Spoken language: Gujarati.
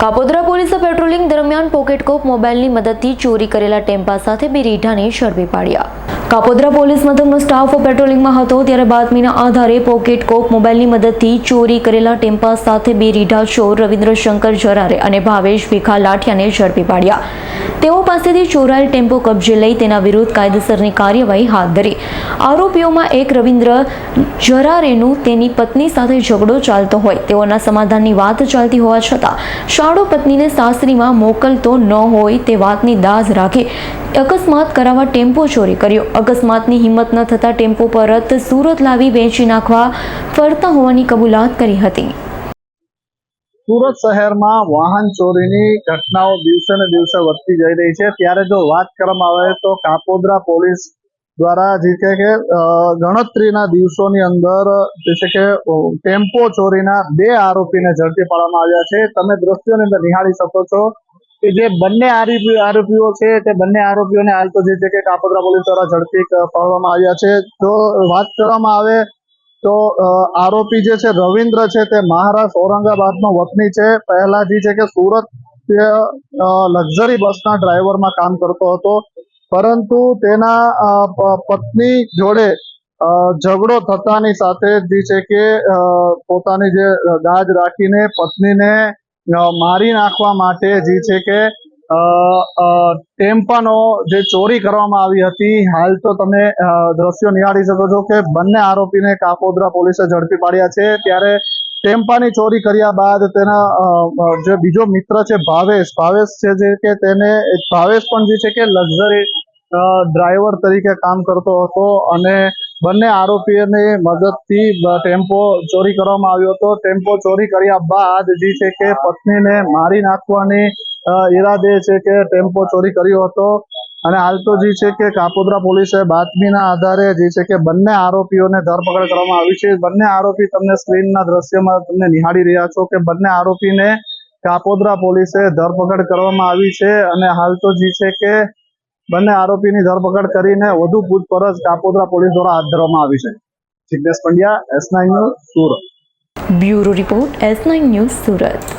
કાપોદ્રા પોલીસે પેટ્રોલિંગ દરમિયાન પોકેટકોપ મોબાઈલની મદદથી ચોરી કરેલા ટેમ્પા સાથે બે રીઢાને ઝડપી પાડ્યા. કાપોદ્રા પોલીસ મથકનો સ્ટાફ પેટ્રોલિંગમાં હતો, ત્યારે બાતમીના આધારે પોકેટ કોપ મોબાઈલની મદદથી ચોરી કરેલા ટેમ્પા સાથે બે રીઢા ચોર રવિન્દ્ર શંકર જરારે અને ભાવેશ ભીખા લાઠિયાને ઝડપી પાડ્યા. તેઓ પાસેથી ચોરાયેલ ટેમ્પો કબજે લઈ તેના વિરુદ્ધ કાયદેસરની કાર્યવાહી હાથ ધરી. આરોપીઓમાં એક રવિન્દ્ર જરારેનું તેની પત્ની સાથે ઝઘડો ચાલતો હોય. તેઓના સમાધાનની વાત ચાલતી હોવા છતાં, શાળો પત્નીને સાસરીમાં મોકલતો ન હોય તે વાતની દાઝ રાખી અકસ્માત કરાવવા ટેમ્પો ચોરી કર્યો. અકસ્માતની હિંમત ન થતાં ટેમ્પો પરત સુરત લાવી વેચી નાખવા ફરતા હોવાની કબૂલાત કરી હતી. સુરત શહેરમાં વાહન ચોરીની ઘટનાઓ દિવસે ને દિવસે વધતી જઈ રહી છે. ત્યારે જો વાત કરવામાં આવે તો કાપોદ્રા પોલીસ દ્વારા જે છે કે ગણતરીના દિવસોની અંદર જે છે કે ટેમ્પો ચોરીના બે આરોપીને ઝડપી પાડવામાં આવ્યા છે. તમે દ્રશ્યોની અંદર નિહાળી શકો છો કે જે બંને આરોપી, આરોપીઓ છે, તે બંને આરોપીઓને હાલ તો જે છે કે કાપોદ્રા પોલીસ દ્વારા ઝડપી પાડવામાં આવ્યા છે. જો વાત કરવામાં આવે તો આરોપી જે છે, રવિન્દ્ર છે, તે મહારાષ્ટ્ર ઔરંગાબાદનો વતની છે. પહેલા જે છે કે સુરત લક્ઝરી બસના ડ્રાઈવરમાં કામ કરતો હતો. પરંતુ તેના પત્ની જોડે ઝઘડો થતાની સાથે જે છે કે પોતાની જે દાજ રાખીને પત્નીને મારી નાખવા માટે જે છે કે ટેમ્પાનો જે ચોરી કરવામાં આવી હતી, હાલ તો તમે દ્રશ્યો નિહાળી શકો છો કે બંને આરોપીને કાપોદ્રા પોલીસે ઝડપી પાડ્યા છે. ત્યારે ટેમ્પાની ચોરી કર્યા બાદ તેના જે બીજો મિત્ર છે ભાવેશ ભાવેશ છે જે કે તેને, ભાવેશ પણ જે છે કે લક્ઝરી ડ્રાઈવર તરીકે કામ કરતો હતો અને બંને આરોપીઓની મદદથી ટેમ્પો ચોરી કરવામાં આવ્યો હતો. ટેમ્પો ચોરી કર્યા બાદ જે છે કે પત્નીને મારી નાખવાની ઈરાદે છે કે ટેમ્પો ચોરી કર્યો હતો. અને હાલ તો જે છે કે કાપોદ્રા પોલીસે બાતમીના આધારે જે છે કે બંને આરોપીઓને ધરપકડ કરવામાં આવી છે. બંને આરોપી તમને સ્ક્રીનના દ્રશ્યમાં તમને નિહાળી રહ્યા છો કે બંને આરોપીને કાપોદ્રા પોલીસે ધરપકડ કરવામાં આવી છે. અને હાલ તો જે છે કે બંને આરોપીની ધરપકડ કરીને વધુ પૂછપરછ કાપોદ્રા પોલીસ દ્વારા હાથ ધરવામાં આવી છે. Jignesh Pandya, S nine news Surat. Bureau report, S nine news Surat.